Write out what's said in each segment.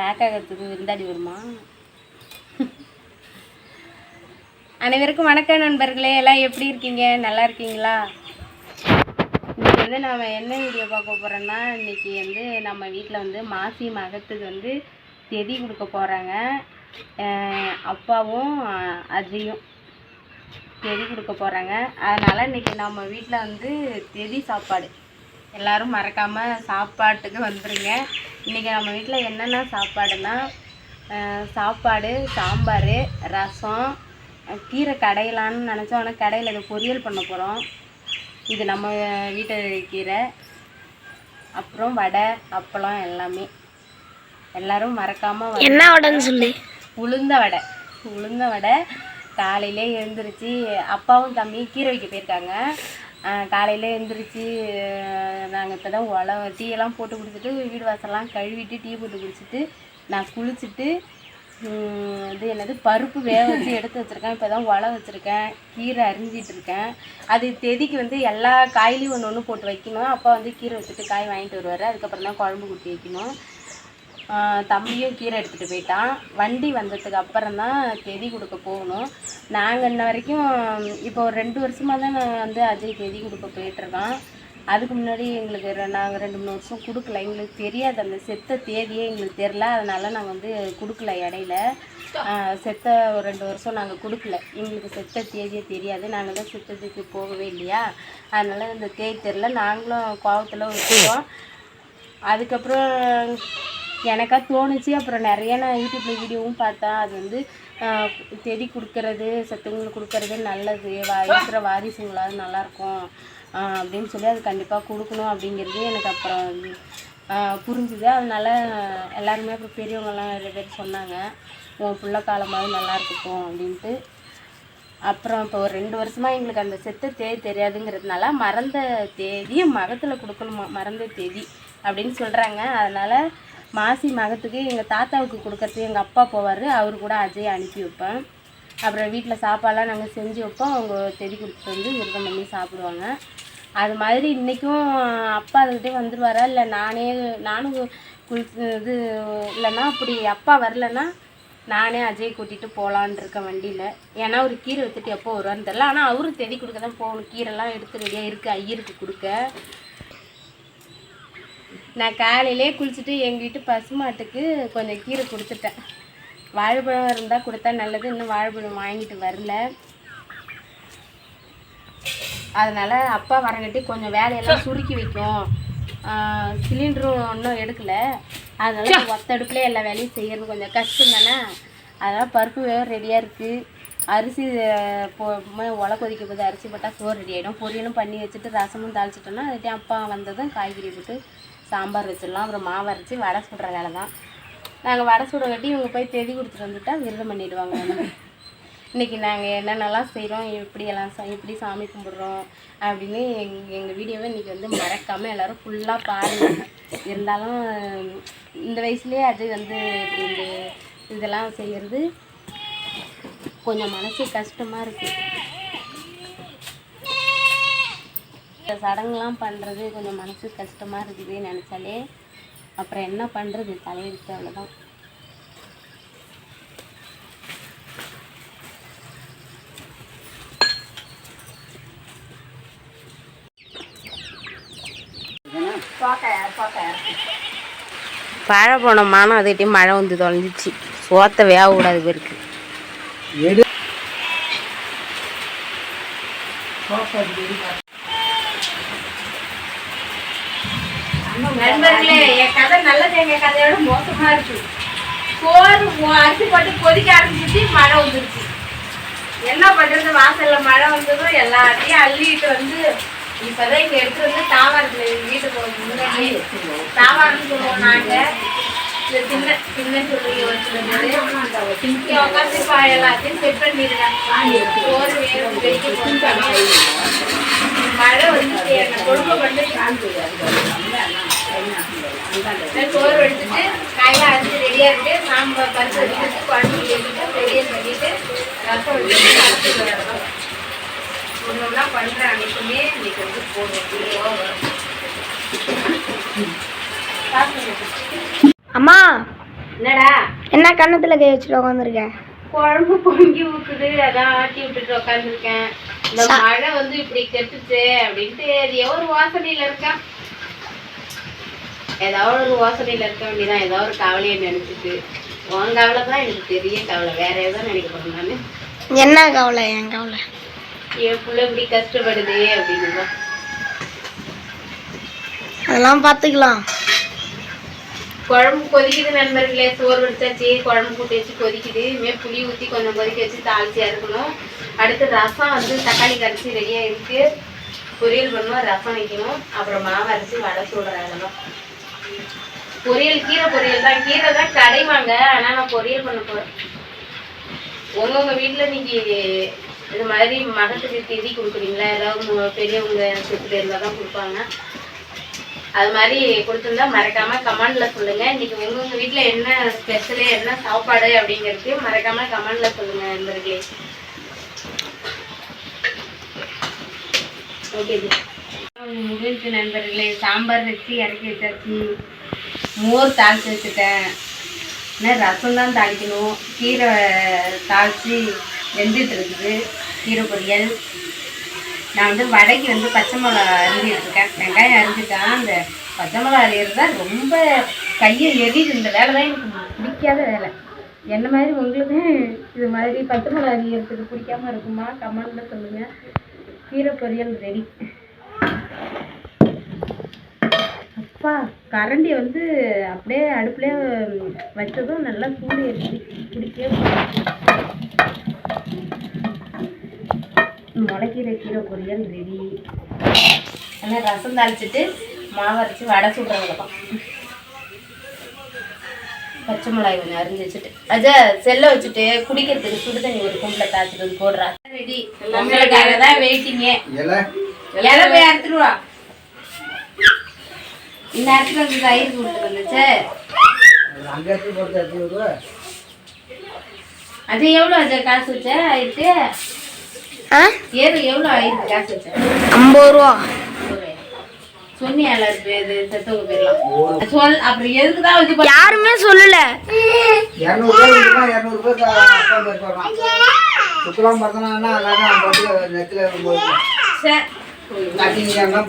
Back ஆகிறதுக்கு விருந்தாடி வருமா? அனைவருக்கும் வணக்கம் நண்பர்களே. எல்லாம் எப்படி இருக்கீங்க? நல்லா இருக்கீங்களா? இன்னைக்கு வந்து நாம் என்ன வீடியோ பார்க்க போகிறோன்னா இன்னைக்கு வந்து நம்ம வீட்டில் வந்து மாசி மகத்துக்கு வந்து தெதி கொடுக்க போகிறாங்க அப்பாவும் அஜயும் தெதி கொடுக்க போகிறாங்க அதனால் இன்னைக்கு நம்ம வீட்டில் வந்து தெதி சாப்பாடு. எல்லாரும் மறக்காமல் சாப்பாட்டுக்கு வந்துருங்க. இன்றைக்கி நம்ம வீட்டில் என்னென்ன சாப்பாடுனா சாப்பாடு சாம்பார் ரசம் கீரை கடையலான்னு நினச்சோம். ஆனால் கடையில் இதை பொரியல் பண்ண போகிறோம் இது நம்ம வீட்டு கீரை அப்புறம் வடை அப்பளம் எல்லாமே. எல்லாரும் மறக்காமல் என்ன சொல்லி. உளுந்த வடை. உளுந்த வடை காலையிலே எழுந்திரிச்சு அப்பாவும் தம்பியும் கீரை வைக்க போயிருக்காங்க. காலையில் எழுந்திரிச்சி நாங்கள் இப்போ தான் உல டீயெல்லாம் போட்டு கொடுத்துட்டு வீடு வாசல்லாம் கழுவிட்டு டீ போட்டு குடிச்சிட்டு நான் குளிச்சுட்டு இது என்னது பருப்பு வேக வச்சு எடுத்து வச்சுருக்கேன். இப்போ தான் உல வச்சுருக்கேன். கீரை அரிஞ்சிகிட்டு இருக்கேன். அது தெதிக்கு வந்து எல்லா காயிலையும் ஒன்று ஒன்று போட்டு வைக்கணும். அப்பா வந்து கீரை வச்சுட்டு காய் வாங்கிட்டு வருவார். அதுக்கப்புறம் தான் குழம்பு குட்டி வைக்கணும். தம்பியும் கீரை எடுத்துகிட்டு போயிட்டான். வண்டி வந்ததுக்கு அப்புறம் தான் கெதி கொடுக்க போகணும். நாங்கள் இன்ன வரைக்கும் இப்போ ஒரு ரெண்டு வருஷமாக தான் நாங்கள் வந்து அஜய் கெதி கொடுக்க போயிட்டுருக்கோம் அதுக்கு முன்னாடி எங்களுக்கு நாங்கள் ரெண்டு மூணு வருஷம் கொடுக்கல. எங்களுக்கு தெரியாது. அந்த செத்த தேதியே எங்களுக்கு தெரில அதனால் நாங்கள் வந்து கொடுக்கல இடையில. செத்த ஒரு ரெண்டு வருஷம் நாங்கள் கொடுக்கல. எங்களுக்கு செத்த தேதியே தெரியாது. நாங்கள் தான் செத்ததுக்கு போகவே இல்லையா? அதனால் இந்த தேதி தெரில நாங்களும் கோவத்தில் விட்டுட்டோம். அதுக்கப்புறம் எனக்காக தோணுச்சு. அப்புறம் நிறைய நான் யூடியூப்பில் வீடியோவும் பார்த்தேன் அது வந்து செடி கொடுக்கறது செத்தவங்களுக்கு கொடுக்கறது நல்லது. வா இருக்கிற வாரிசுங்களாவது நல்லாயிருக்கும். அப்படின்னு சொல்லி அது கண்டிப்பாக கொடுக்கணும் அப்படிங்கிறது எனக்கு அப்புறம் புரிஞ்சுது. அதனால எல்லாருமே அப்புறம் பெரியவங்கெல்லாம் நிறைய பேர் சொன்னாங்க. உன் பிள்ளை காலமாவது நல்லா இருக்கட்டும் அப்படின்ட்டு. அப்புறம் இப்போ ஒரு ரெண்டு வருஷமாக எங்களுக்கு அந்த செத்த தேதி தெரியாதுங்கிறதுனால மறந்த தேதி மகத்தில் கொடுக்கணுமா? மறந்த தேதி அப்படின்னு சொல்கிறாங்க அதனால் மாசி மகத்துக்கு எங்கள் தாத்தாவுக்கு கொடுக்கறது எங்கள் அப்பா போவார். அவர் கூட அஜய் அனுப்பி வைப்பேன். அப்புறம் வீட்டில் சாப்பாடெலாம் நாங்கள் செஞ்சு வைப்போம். அவங்க தெடி கொடுத்துட்டு வந்து விரதம் பண்ணி சாப்பிடுவாங்க. அது மாதிரி இன்றைக்கும் அப்பா அதுக்கிட்டே வந்துடுவாரா இல்லை நானே நானும் குளி இது இல்லைன்னா அப்படி அப்பா வரலன்னா நானே அஜய் கூட்டிகிட்டு போகலான் இருக்கேன் வண்டியில். ஏன்னா ஒரு கீரை வித்துட்டு எப்போ வருவான்னு தெரில ஆனால் அவரும் தெதி கொடுக்க தான் போகணும். கீரைலாம் எடுத்து ரெடியாக இருக்குது ஐயருக்கு கொடுக்க. நான் காலையிலே குளிச்சுட்டு எங்கள் வீட்டு பசுமாட்டுக்கு கொஞ்சம் கீரை கொடுத்துட்டேன். வாழைப்பழம் இருந்தால் கொடுத்தா நல்லது இன்னும் வாழைப்பழம் வாங்கிட்டு வரல. அதனால் அப்பா வரங்காட்டி கொஞ்சம் வேலையெல்லாம் சுருக்கி வைக்கும். சிலிண்டரும் ஒன்றும் எடுக்கல. அதனால ஒத்த அடுப்புலேயே எல்லா வேலையும் செய்யறது கொஞ்சம் கஷ்டம் தானே? அதனால் பருப்பு வேக ரெடியாக இருக்குது அரிசி போ கொதிக்க போது அரிசி போட்டால் சோறு ரெடி ஆகிடும் பொரியலும் பண்ணி வச்சுட்டு ரசமும் தாளிச்சிட்டோம்னா அதுட்டே அப்பா வந்ததும் காய்கறி போட்டு சாம்பார் வச்சிடலாம் அப்புறம் மாவு அரைச்சி வடை சுடுற வேலை தான் நாங்கள் வடை சுட கட்டி இவங்க போய் தெதி கொடுத்துட்டு வந்துட்டா விரதம் பண்ணிவிடுவாங்க இன்னைக்கு நாங்கள் என்னென்னலாம் செய்கிறோம் எப்படியெல்லாம் சா எப்படி சாமி கும்பிட்றோம் அப்படின்னு எங் எங்கள் வீடியோவை இன்றைக்கி வந்து மறக்காமல் எல்லோரும் ஃபுல்லாக பாருங்கள் இருந்தாலும் இந்த வயசுலேயே அது வந்து இப்படி இந்த இதெல்லாம் செய்கிறது கொஞ்சம் மனசு கஷ்டமாக இருக்குது இந்த சடங்குலாம் பண்ணுறது கொஞ்சம் மனசு கஷ்டமாக இருக்குது நினச்சாலே அப்புறம் என்ன பண்ணுறது தலையெழுத்து அவ்வளோதான் வாழைப்பழம் மானம் அதுக்கிட்டே மழை வந்து தொலைஞ்சிச்சு. சோத்தை வேக விடாது பேருக்கு. நண்பர்களே என் கதை நல்லது எங்க கதையோட மோசமா இருக்கு. சோறு அரிசி போட்டு கொதிக்க ஆரம்பிச்சிச்சு மழை வந்துருச்சு. என்ன பண்றது வாசல்ல மழை வந்ததும் எல்லாத்தையும் அள்ளிட்டு வந்து இப்பதான் இங்க எடுத்து வந்து தாவாரத்துல வீட்டுக்கு முன்னாடி தாவாரம் சொல்லுவோம் இந்த சின்ன சின்ன சொல்லி வச்சுருந்தது உட்காந்து எல்லாத்தையும் செட் பண்ணிருக்கேன் சோறு வேறு மழை வந்துச்சு என்ன கொடுக்க பண்ணி சோறு எடுத்துட்டு காயெல்லாம் அரிசி ரெடியாக இருக்கு. சாம்பார் பருப்பு வச்சுட்டு குழம்பு வச்சுட்டு ரெடியாக பண்ணிட்டு ரசம் வச்சுட்டு அரைச்சிட்டு வரணும் ஒன்று ஒன்றா பண்ணுற அன்னைக்குமே இன்னைக்கு வந்து போடுவோம் வீடியோவாக வரும். சாப்பிடுங்க. அம்மா என்னடா? என்ன கன்னத்துல கை வச்சுட்டு உட்காந்துருக்க குழம்பு பொங்கி ஊத்துது. அதான் ஆட்டி விட்டுட்டு உட்காந்துருக்கேன் இந்த மழை வந்து இப்படி கெட்டுச்சு அப்படின்ட்டு அது ஒரு வாசனையில இருக்கான் ஏதாவது ஒரு வாசனையில இருக்க வேண்டியதான் ஏதோ ஒரு கவலையை நினைச்சிட்டு. உன் கவலை தான் எனக்கு பெரிய கவலை. வேற ஏதோ நினைக்க போறேன் நானு என்ன கவலை? என் கவலை. என் புள்ள இப்படி கஷ்டப்படுது அப்படின்னு அதெல்லாம் பார்த்துக்கலாம். குழம்பு கொதிக்குது நண்பர்களே. சோறு வச்சாச்சு குழம்பு கூட்டி வச்சு கொதிக்குது. இனிமேல் புளி ஊற்றி கொஞ்சம் கொதிக்க வச்சு தாளிச்சு இறக்கணும் அடுத்து ரசம் வந்து தக்காளி கரைச்சி ரெடியாக இருக்கு பொரியல் பண்ணுவோம் ரசம் வைக்கணும். அப்புறம் மாவு அரைச்சி வடை சுடுறேன் பொரியல் கீரை பொரியல் தான். கீரை தான் கடைவாங்க ஆனால் நான் பொரியல் பண்ண போகிறேன் உங்கவுங்க வீட்டில் நீங்கள் இது மாதிரி மகத்துக்கு திதி கொடுக்குறீங்களா? ஏதாவது பெரியவங்க சொத்துல இருந்தால் தான் கொடுப்பாங்க. அது மாதிரி கொடுத்துருந்தா மறக்காம கமெண்ட்ல சொல்லுங்க. இன்னைக்கு உங்க வீட்ல என்ன ஸ்பெஷலு என்ன சாப்பாடு அப்படிங்கிறது மறக்காம கமெண்ட்ல சொல்லுங்க நண்பர்களே. ஓகே முடிஞ்சு நண்பர்களே. சாம்பார் வச்சு இறக்கி வச்சாச்சு. மோர் தாளிச்சு வச்சுட்டேன். இன்னும் ரசம் தான் தாளிக்கணும். கீரை தாளிச்சு வெந்துட்டு இருக்குது கீரை பொரியல். நான் வந்து வடைக்கு வந்து பச்சை மிளகா அரிஞ்சிட்டு இருக்கேன் வெங்காயம் அரிஞ்சிட்டேன் அந்த பச்சை மிளகா அரியறது தான் ரொம்ப கையை எரியுது. இந்த வேலை தான் எனக்கு பிடிக்காத வேலை. என்ன மாதிரி உங்களுக்கு இது மாதிரி பச்சை மிளகா அரியறதுக்கு பிடிக்காம இருக்குமா? கமெண்டில் சொல்லுங்கள் கீரை பொரியல் ரெடி. அப்பா கரண்டி வந்து அப்படியே அடுப்புலேயே வச்சதும் நல்லா சூடு ஏறிச்சு பிடிக்கவே முளைக்கீரை கீரை பொரியல் ரெடி ஆனால் ரசம் தாளிச்சிட்டு மாவு அரைச்சி வடை சுடுறவங்க தான் பச்சை மிளகாய் கொஞ்சம் அரிஞ்சு வச்சுட்டு. அஜா செல்லை வச்சுட்டு குடிக்கிறதுக்கு சுடு தண்ணி ஒரு கும்பில் தாச்சிட்டு வந்து போடுறா. ரெடி நம்மளுக்காக தான் வெயிட்டிங்க இலை. போய் அறுத்துட்டு வா. இந்நேரத்துக்கு வந்து தயிர் கொடுத்து வந்துச்சு அது எவ்வளோ அது காசு வச்ச? ஆயிட்டு ஐம்பது ரூபா. யாருமே சொல்லல.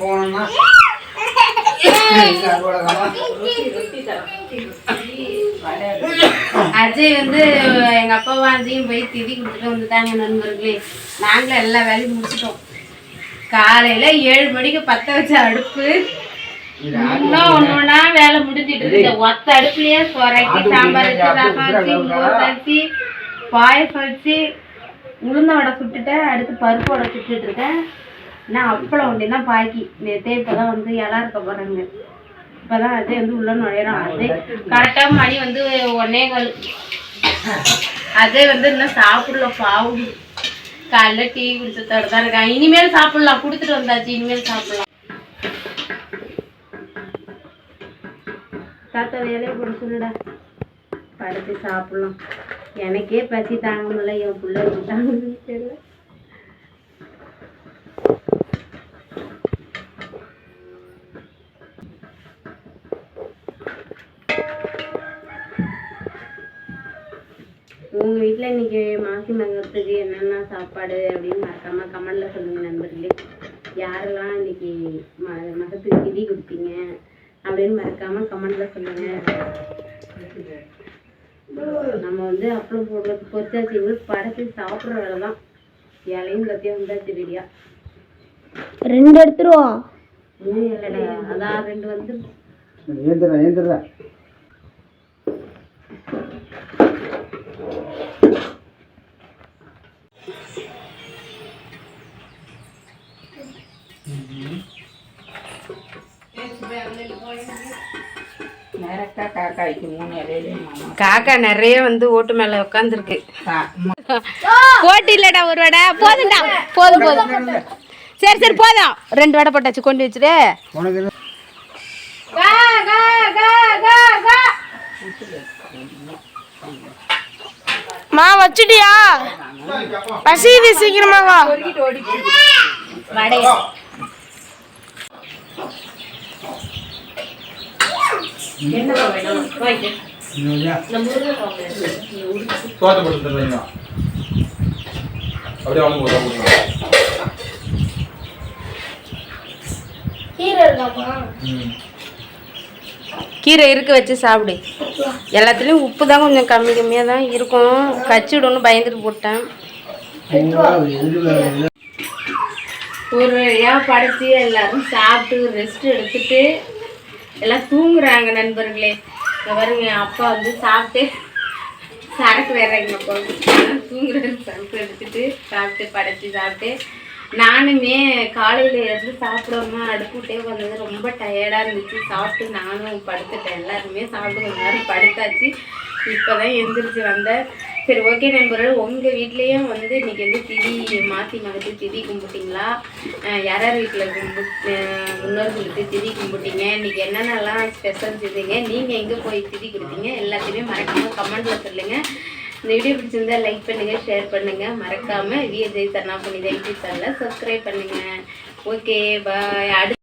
போனோம்னா அஜய் வந்து எங்க அப்பாவும் அஜயும் போய் திதி கொடுத்துட்டு வந்துட்டாங்க நண்பர்களே. நாங்களும் எல்லா வேலையும் முடிச்சிட்டோம். காலையில ஏழு மணிக்கு பத்த வச்ச அடுப்பு. இன்னும் ஒண்ணு ஒண்ணா வேலை முடிஞ்சிட்டு இருக்கு. ஒத்த அடுப்புலயே சொரக்கி சாம்பார் வச்சு ரசம் வச்சு மோர் வச்சு பாயசம் வச்சு உளுந்த வடை சுட்டுட்டேன் அடுத்து பருப்பு வடை சுட்டுட்டு இருக்கேன். நான் அப்பளம் ஒண்டி தான் பாக்கி. நேற்றே இப்பதான் வந்து இலா இருக்க போறாங்க. இப்பதான் அதே வந்து உள்ள நுழையிறோம் அதே கரெக்டா மணி வந்து ஒன்னே கால். அதே வந்து இன்னும் சாப்பிடல பாவு காலைல டீ குடிச்சதோட தான் இருக்கான். இனிமேல் சாப்பிடலாம். கொடுத்துட்டு வந்தாச்சு இனிமேல் சாப்பிடலாம். தாத்தா வேலையை போட சொல்லுடா. படுத்து சாப்பிடலாம். எனக்கே பசி தாங்க முடியல என் பிள்ளை தாங்க தெரியல. உங்க வீட்ல இன்னைக்கு மாசி மங்கத்துக்கு என்னென்ன சாப்பாடு அப்படின்னு மறக்காம கமெண்ட்ல சொல்லுங்க நண்பர்களே. யாரெல்லாம் இன்னைக்கு ம மகத்துக்கு திதி கொடுத்தீங்க அப்படின்னு மறக்காம கமெண்ட்ல சொல்லுங்க. நம்ம வந்து அப்புறம் போடுறது எங்களுக்கு படைச்சு சாப்பிட்ற வேலை தான் இலையும் கத்தியும் வந்தாச்சு ரெடியா. ரெண்டு எடுத்துருவா மூணு இலைடா. அதான் ரெண்டு வந்து ஏந்திரேன் ஏந்திரேன் காக்கா நிறைய வந்து ஓட்டு மேல உட்காந்துருக்கு போட்டி இல்லடா ஒரு வடை. போதும்டா. போதும் போதும். சரி சரி போதும். ரெண்டு வடை போட்டாச்சு கொண்டு வச்சுட்டு மா வச்சுட்டியா? பசிது சீக்கிரமா வா வடை என்ன வேணும் வாங்கிட்டு தோட்ட போட்டு தருவீங்க அப்படியே அவங்க போட்டு கீரை இருக்க வச்சு சாப்பிடு. எல்லாத்துலேயும் உப்பு தான் கொஞ்சம் கம்மி கம்மியாக தான் இருக்கும். கச்சிடணும்னு பயந்துட்டு போட்டேன். ஒரு வழியாக படைச்சி எல்லாரும் சாப்பிட்டு ரெஸ்ட் எடுத்துட்டு எல்லாம் தூங்குறாங்க நண்பர்களே. இங்கே பாருங்க என் அப்பா வந்து சாப்பிட்டு சரக்கு வேற எங்கள் அப்பா வந்து தூங்குறாரு சரக்கு எடுத்துட்டு சாப்பிட்டு படைச்சி சாப்பிட்டு. நானுமே காலையில் இருந்து சாப்பிடாம அடுப்புட்டே வந்தது ரொம்ப டயர்டாக இருந்துச்சு. சாப்பிட்டு நானும் படுத்துட்டேன். எல்லாருமே சாப்பிட்டு கொஞ்ச நேரம் படுத்தாச்சு. இப்போதான் எந்திரிச்சு வந்தேன். சரி ஓகே நண்பர்கள். உங்கள் வீட்லேயும் வந்து இன்றைக்கி வந்து திதி மாற்றி மாற்றி திதி கும்பிட்டிங்களா? யார் யார் வீட்டில் கும்பு முன்னோர்களுக்கு திதி கும்பிட்டீங்க? இன்னைக்கு என்னென்னலாம் ஸ்பெஷல் செய்தீங்க நீங்கள் எங்கே போய் திதி கொடுத்தீங்க? எல்லாத்தையுமே மறக்காமல் கமெண்ட்டில் சொல்லுங்கள் இந்த வீடியோ பிடிச்சிருந்தா லைக் பண்ணுங்கள் ஷேர் பண்ணுங்கள் மறக்காமல் விஜய் சரணா பண்ணி யூடியூப் சேனலை சப்ஸ்கிரைப் பண்ணுங்கள் ஓகே பாய் அடுத்த